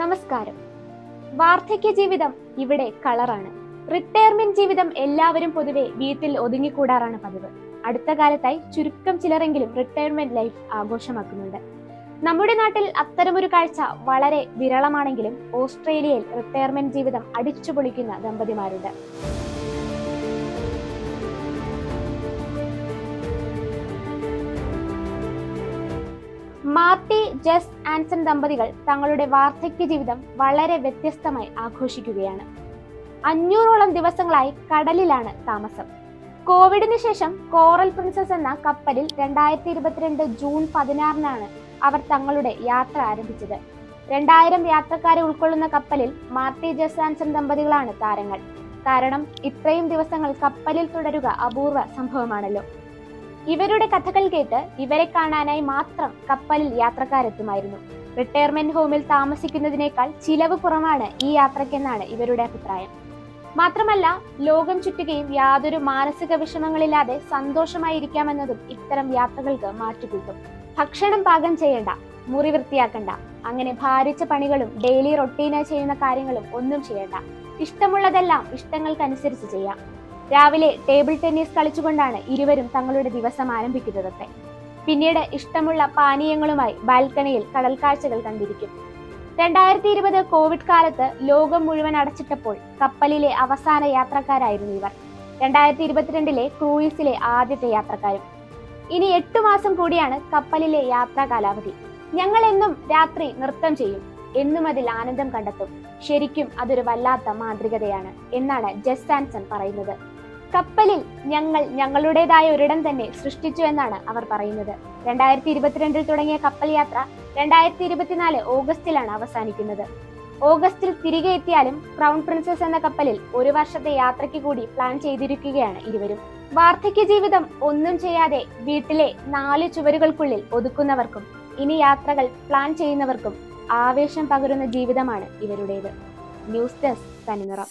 നമസ്കാരം. വാർദ്ധക്യ ജീവിതം ഇവിടെ കളറാണ്. റിട്ടയർമെന്റ് ജീവിതം എല്ലാവരും പൊതുവെ വീട്ടിൽ ഒതുങ്ങിക്കൂടാറാണ് പതിവ്. അടുത്ത കാലത്തായി ചുരുക്കം ചിലരെങ്കിലും റിട്ടയർമെന്റ് ലൈഫ് ആഘോഷമാക്കുന്നുണ്ട്. നമ്മുടെ നാട്ടിൽ അത്തരമൊരു കാഴ്ച വളരെ വിരളമാണെങ്കിലും ഓസ്ട്രേലിയയിൽ റിട്ടയർമെന്റ് ജീവിതം അടിച്ചുപൊളിക്കുന്ന ദമ്പതിമാരുണ്ട്. മാർട്ടി ജസ് ആൻസൺ ദമ്പതികൾ തങ്ങളുടെ വാർദ്ധക്യ ജീവിതം വളരെ വ്യത്യസ്തമായി ആഘോഷിക്കുകയാണ്. അഞ്ഞൂറോളം ദിവസങ്ങളായി കടലിലാണ് താമസം. കോവിഡിന് ശേഷം കോറൽ പ്രിൻസസ് എന്ന കപ്പലിൽ രണ്ടായിരത്തി ഇരുപത്തിരണ്ട് ജൂൺ പതിനാറിനാണ് അവർ തങ്ങളുടെ യാത്ര ആരംഭിച്ചത്. രണ്ടായിരം യാത്രക്കാരെ ഉൾക്കൊള്ളുന്ന കപ്പലിൽ മാർട്ടി ജസ് ആൻസൺ ദമ്പതികളാണ് താരങ്ങൾ. കാരണം ഇത്രയും ദിവസങ്ങൾ കപ്പലിൽ തുടരുക അപൂർവ സംഭവമാണല്ലോ. ഇവരുടെ കഥകൾ കേട്ട് ഇവരെ കാണാനായി മാത്രം കപ്പലിൽ യാത്രക്കാരെത്തുമായിരുന്നു. റിട്ടയർമെന്റ് ഹോമിൽ താമസിക്കുന്നതിനേക്കാൾ ചിലവ് കുറവാണ് ഈ യാത്രക്കെന്നാണ് ഇവരുടെ അഭിപ്രായം. മാത്രമല്ല ലോകം ചുറ്റുകയും യാതൊരു മാനസിക വിഷമങ്ങളില്ലാതെ സന്തോഷമായിരിക്കാമെന്നതും ഇത്തരം യാത്രകൾക്ക് മാറ്റുകൂട്ടും. ഭക്ഷണം പാകം ചെയ്യേണ്ട മുറി വൃത്തിയാക്കണ്ട അങ്ങനെ ഭാരിച്ച പണികളും ഡെയിലി റൊട്ടീനായി ചെയ്യുന്ന കാര്യങ്ങളും ഒന്നും ചെയ്യേണ്ട. ഇഷ്ടമുള്ളതെല്ലാം ഇഷ്ടങ്ങൾക്കനുസരിച്ച് ചെയ്യാം. രാവിലെ ടേബിൾ ടെന്നീസ് കളിച്ചുകൊണ്ടാണ് ഇരുവരും തങ്ങളുടെ ദിവസം ആരംഭിക്കുന്നതൊക്കെ. പിന്നീട് ഇഷ്ടമുള്ള പാനീയങ്ങളുമായി ബാൽക്കണിയിൽ കടൽ കാഴ്ചകൾ കണ്ടിരിക്കും. രണ്ടായിരത്തി ഇരുപത് കോവിഡ് കാലത്ത് ലോകം മുഴുവൻ അടച്ചിട്ടപ്പോൾ കപ്പലിലെ അവസാന യാത്രക്കാരായിരുന്നു ഇവർ. രണ്ടായിരത്തി ഇരുപത്തിരണ്ടിലെ ക്രൂയിസിലെ ആദ്യത്തെ യാത്രക്കാരും. ഇനി എട്ടു മാസം കൂടിയാണ് കപ്പലിലെ യാത്രാ കാലാവധി. ഞങ്ങൾ എന്നും രാത്രി നൃത്തം ചെയ്യും. എന്നും അതിൽ ആനന്ദം കണ്ടെത്തും. ശരിക്കും അതൊരു വല്ലാത്ത മാന്ത്രികതയാണ് എന്നാണ് ജസ് ആൻസൺ പറയുന്നത്. കപ്പലിൽ ഞങ്ങൾ ഞങ്ങളുടേതായ ഒരിടം തന്നെ സൃഷ്ടിച്ചു എന്നാണ് അവർ പറയുന്നത്. രണ്ടായിരത്തി ഇരുപത്തിരണ്ടിൽ തുടങ്ങിയ കപ്പൽ യാത്ര രണ്ടായിരത്തി ഇരുപത്തിനാല് ഓഗസ്റ്റിലാണ് അവസാനിക്കുന്നത്. ഓഗസ്റ്റിൽ തിരികെ എത്തിയാലും ക്രൗൺ പ്രിൻസസ് എന്ന കപ്പലിൽ ഒരു വർഷത്തെ യാത്രയ്ക്ക് കൂടി പ്ലാൻ ചെയ്തിരിക്കുകയാണ് ഇരുവരും. വാർദ്ധക്യ ജീവിതം ഒന്നും ചെയ്യാതെ വീട്ടിലെ നാല് ചുവരുകൾക്കുള്ളിൽ ഒതുക്കുന്നവർക്കും ഇനി യാത്രകൾ പ്ലാൻ ചെയ്യുന്നവർക്കും ആവേശം പകരുന്ന ജീവിതമാണ് ഇവരുടേത്. ന്യൂസ് ഡെസ്ക് തനിനിറം.